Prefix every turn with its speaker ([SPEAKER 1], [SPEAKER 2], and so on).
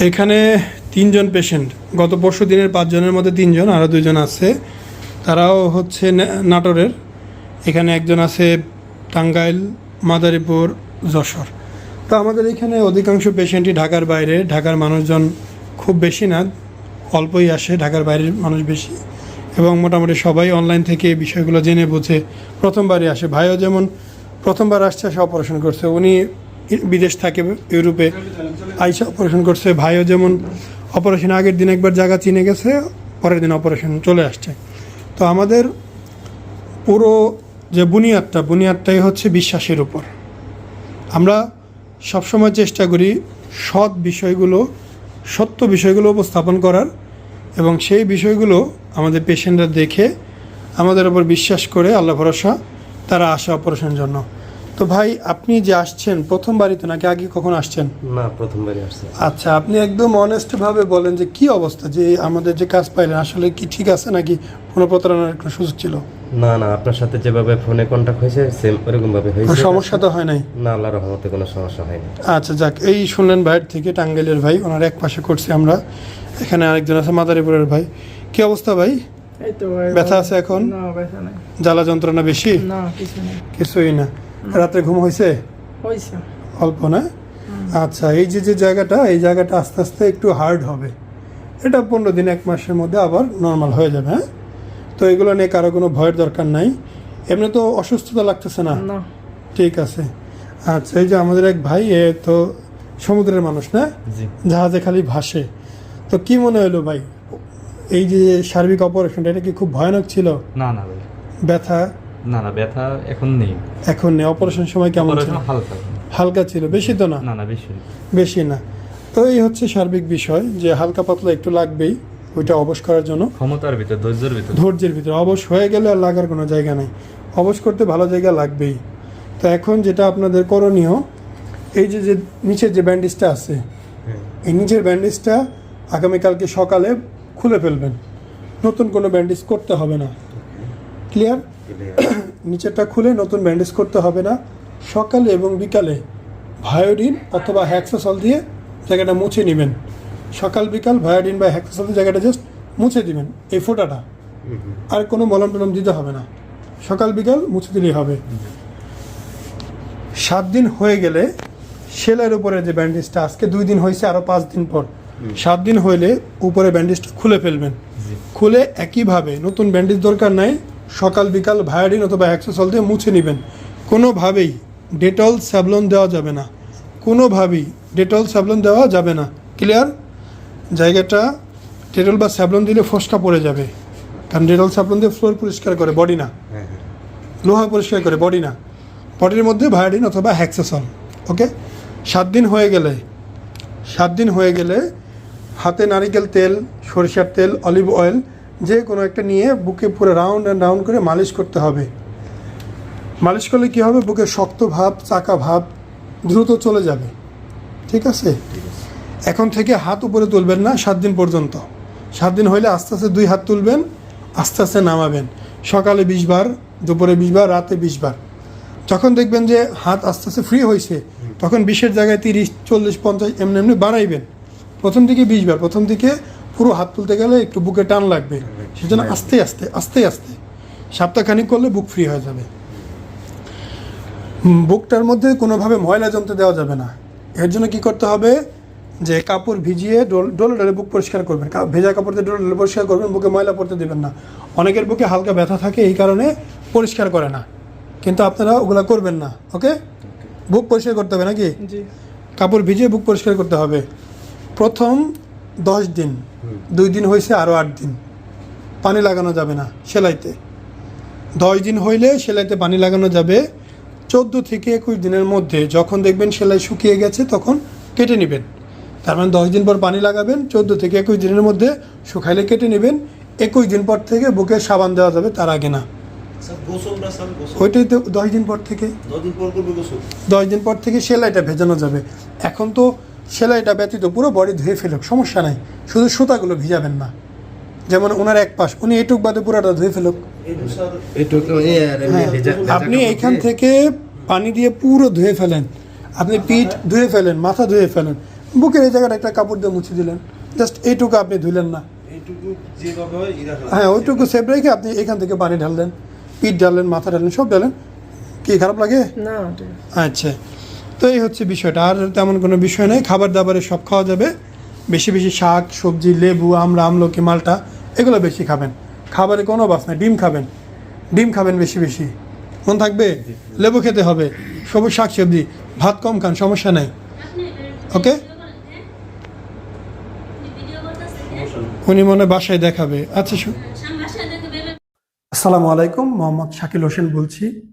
[SPEAKER 1] এখানে তিনজন পেশেন্ট গত পরশু দিনের পাঁচজনের মধ্যে তিনজন আরও দুজন আছে। তারাও হচ্ছে নাটোরের। এখানে একজন আছে টাঙ্গাইল, মাদারীপুর, যশোর। তো আমাদের এখানে অধিকাংশ পেশেন্টই ঢাকার বাইরে। ঢাকার মানুষজন খুব বেশি না, অল্পই আসে, ঢাকার বাইরের মানুষ বেশি। এবং মোটামুটি সবাই অনলাইন থেকে বিষয়গুলো জেনে বুঝে প্রথমবারই আসে। ভাইও যেমন প্রথমবার আসছে, সে অপারেশন করছে। উনি বিদেশ থাকে, ইউরোপে আইসা অপারেশন করছে। ভাইও যেমন অপারেশন আগের দিন একবার জায়গা চিনে গেছে, পরের দিন অপারেশন চলে আসছে। তো আমাদের পুরো যে বুনিয়াদটা, বুনিয়াদটাই হচ্ছে বিশ্বাসের উপর। আমরা সবসময় চেষ্টা করি সৎ বিষয়গুলো, সত্য বিষয়গুলো উপস্থাপন করার এবং সেই বিষয়গুলো আমাদের পেশেন্টরা দেখে আমাদের ওপর বিশ্বাস করে, আল্লাহ ভরসা, তারা আসে অপারেশনের জন্য। তো ভাই আপনি যে আসছেন প্রথমবারই তো নাকি আগে কখন আসছেন?
[SPEAKER 2] না প্রথমবারই আসছে।
[SPEAKER 1] আচ্ছা আপনি একদম অনেস্টভাবে বলেন যে কি অবস্থা যে আমাদের যে কাজ পাইলেন আসলে কি ঠিক আছে নাকি কোনো প্রতারণার একটা সুযোগ ছিল?
[SPEAKER 2] না না আপনার সাথে যেভাবে ফোনে কন্ট্যাক্ট হয়েছে সেম ওরকম ভাবে
[SPEAKER 1] কোনো
[SPEAKER 2] হয়েছে
[SPEAKER 1] সমস্যা তো হয় নাই?
[SPEAKER 2] না আল্লাহ রহমতে কোনো সমস্যা হয়নি
[SPEAKER 1] আচ্ছা যাক এই শুনলেন ভাইয়ের থেকে টাঙ্গাইলের ভাই ওনার এক পাশে করছি আমরা। এখানে আরেকজন আছে মাদারীপুরের ভাই। কি অবস্থা ভাই?
[SPEAKER 3] এই তো
[SPEAKER 1] ব্যথা আছে এখন?
[SPEAKER 3] না ব্যথা নাই।
[SPEAKER 1] জ্বালা যন্ত্রণা বেশি?
[SPEAKER 3] না কিছু নেই।
[SPEAKER 1] কিছুই না। রাতে ঘুম হয়েছে অল্প না? আচ্ছা এই যে যে জায়গাটা এই জায়গাটা আস্তে আস্তে একটু হার্ড হবে। এটা পনেরো দিন এক মাসের মধ্যে আবার নর্মাল হয়ে যাবে হ্যাঁ? তো এগুলো নিয়ে কারও কোনো ভয়ের দরকার নাই। এমনি তো অসুস্থতা লাগতেছে না?
[SPEAKER 3] না।
[SPEAKER 1] ঠিক আছে। আচ্ছা এই যে আমাদের এক ভাই এ তো সমুদ্রের মানুষ না? জাহাজে খালি ভাসে। তো কি মনে হলো ভাই? এই যে সার্বিক অপারেশনটা এটা কি খুব ভয়ানক ছিল?
[SPEAKER 4] না না
[SPEAKER 1] ব্যথা?
[SPEAKER 4] না না ব্যথা এখন নেই।
[SPEAKER 1] এখন নেই। অপারেশন সময় কেমন ছিল?
[SPEAKER 4] হালকা।
[SPEAKER 1] হালকা ছিল। বেশি তো না?
[SPEAKER 4] না না বেশি না।
[SPEAKER 1] বেশি না। তো এই হচ্ছে সার্বিক বিষয় যে হালকা পাতলা একটু লাগবেই ওইটা অবশ করার জন্য।
[SPEAKER 4] ক্ষমতার ভিতর ধৈর্যের ভিতর।
[SPEAKER 1] ধৈর্যের ভিতরে। অবশ হয়ে গেলে আর লাগার কোনো জায়গা নেই। অবশ করতে ভালো জায়গা লাগবেই। তো এখন যেটা আপনাদের করণীয় এই যে যে নিচের যে ব্যান্ডেজটা আছে এই নিচের ব্যান্ডেজটা আগামীকালকে সকালে খুলে ফেলবেন। নতুন কোনো ব্যান্ডেজ করতে হবে না। ক্লিয়ার? নিচেরটা খুলে নতুন ব্যান্ডেজ করতে হবে না। সকালে এবং বিকালে ভায়োডিন অথবা হ্যাক্সাসল দিয়ে জায়গাটা মুছে নেবেন। সকাল বিকাল ভায়োডিন বা হ্যাক্সাসল দিয়ে জায়গাটা জাস্ট মুছে দিবেন এই ফোটাটা। আর কোনো মলম টলম দিতে হবে না। সকাল বিকাল মুছে দিলেই হবে। সাত দিন হয়ে গেলে সেলের উপরে যে ব্যান্ডেজটা আজকে দুই দিন হয়েছে আরও পাঁচ দিন পর। সাত দিন হইলে উপরে ব্যান্ডেজটা খুলে ফেলবেন। খুলে একইভাবে নতুন ব্যান্ডেজ দরকার নাই সকাল বিকাল ভায়োডিন অথবা হ্যাক্সোসল দিয়ে মুছে নেবেন। কোনোভাবেই ডেটল স্যাবলন দেওয়া যাবে না। কোনোভাবেই ডেটল স্যাবলন দেওয়া যাবে না। ক্লিয়ার? জায়গাটা ডেটল বা স্যাবলন দিলে ফসকা পড়ে যাবে। কারণ ডেটল স্যাবলন দিয়ে ফ্লোর পরিষ্কার করে বডি না।
[SPEAKER 2] হ্যাঁ হ্যাঁ।
[SPEAKER 1] লোহা পরিষ্কার করে বডি না। বডির মধ্যে ভায়োডিন অথবা হ্যাক্সেসল ওকে? সাত দিন হয়ে গেলে সাত দিন হয়ে গেলে হাতে নারিকেল তেল সরিষার তেল অলিভ অয়েল যে কোনো একটা নিয়ে বুকে পুরো রাউন্ড অ্যান্ড রাউন্ড করে মালিশ করতে হবে। মালিশ করলে কি হবে? বুকে শক্ত ভাব, চাকা ভাব দ্রুত চলে যাবে। ঠিক আছে? এখন থেকে হাত উপরে তুলবেন না সাত দিন পর্যন্ত। সাত দিন হইলে আস্তে আস্তে দুই হাত তুলবেন, আস্তে আস্তে নামাবেন। সকালে বিশ বার, দুপুরে বিশ বার, রাতে বিশ বার। যখন দেখবেন যে হাত আস্তে আস্তে ফ্রি হয়েছে তখন বিশের জায়গায় তিরিশ, চল্লিশ, পঞ্চাশ, এমনি এমনি বাড়াইবেন। প্রথম দিকে বিশ বার, প্রথম দিকে পুরো হাত তুলতে গেলে একটু বুকে টান লাগবে। সেজন্য আস্তে আস্তে আস্তে আস্তে। সপ্তাহখানিক করলে বুক ফ্রি হয়ে যাবে। বুকটার মধ্যে কোনোভাবে ময়লা জমতে দেওয়া যাবে না। এর জন্য কি করতে হবে? যে কাপড় ভিজিয়ে ডোল- ডোলে ডোলে বুক পরিষ্কার করবেন। ভেজা কাপড় দিয়ে ডোলে ডোলে পরিষ্কার করবেন বুকে ময়লা পড়তে দেবেন না। অনেকের বুকে হালকা ব্যথা থাকে এই কারণে পরিষ্কার করে না। কিন্তু আপনারা ওগুলো করবেন না ওকে? বুক পরিষ্কার করতে হবে নাকি? কাপড় ভিজিয়ে বুক পরিষ্কার করতে হবে। প্রথম দশ দিন দুই দিন হয়েছে আরও আট দিন। পানি লাগানো যাবে না সেলাইতে। দশ দিন হইলে সেলাইতে পানি লাগানো যাবে। চোদ্দ থেকে একুশ দিনের মধ্যে যখন দেখবেন সেলাই শুকিয়ে গেছে তখন কেটে নেবেন। তার মানে দশ দিন পর পানি লাগাবেন চোদ্দ থেকে একুশ দিনের মধ্যে শুকাইলে কেটে নেবেন। একুশ দিন পর থেকে বুকে সাবান দেওয়া যাবে তার আগে না। ওইটাই তো দশ দিন পর থেকে। দশ দিন পর থেকে সেলাইটা ভেজানো যাবে। এখন তো সেলাইটা ব্যতীত পুরো বডি ধুয়ে ফেলুক সমস্যা নাই। শুধু সুতাগুলো ভিজাবেন না। যেমন ওনার এক পাশ উনি এটুক বাদে পুরোটা ধুয়ে ফেলুক।
[SPEAKER 5] এই স্যার
[SPEAKER 2] এইটুকু এই আর এমনি
[SPEAKER 1] হ্যাঁ, আপনি এখান থেকে পানি দিয়ে পুরো ধুয়ে ফেলেন। আপনি পিঠ ধুয়ে ফেলেন মাথা ধুয়ে ফেলেন। বুকের এই জায়গাটা একটা কাপড় দিয়ে মুছে দিলেন। জাস্ট এইটুকু আপনি ধুলেন না।
[SPEAKER 5] এইটুকু যেভাবে হয় ইরা
[SPEAKER 1] হ্যাঁ। ওইটুকু সেভ রেখে আপনি এখান থেকে পানি ঢাললেন পিঠ ঢাললেন মাথা ঢাললেন সব ঢালেন কি খারাপ লাগে? আচ্ছা। তো এই হচ্ছে বিষয়টা। আর তেমন কোনো বিষয় নেই। খাবার দাবারে সব খাওয়া যাবে। বেশি বেশি শাক সবজি লেবু আমরা আমলকি মালটা এগুলো বেশি খাবেন। খাবারে কোনো বাস নাই। ডিম খাবেন। ডিম খাবেন বেশি বেশি। মন থাকবে? লেবু খেতে হবে। সবুজ শাক সবজি। ভাত কম খান সমস্যা নাই। ওকে? উনি মনে হয় বাসায় দেখাবে। আচ্ছা শু- আসসালামু আলাইকুম। মোহাম্মদ শাকিল হোসেন বলছি।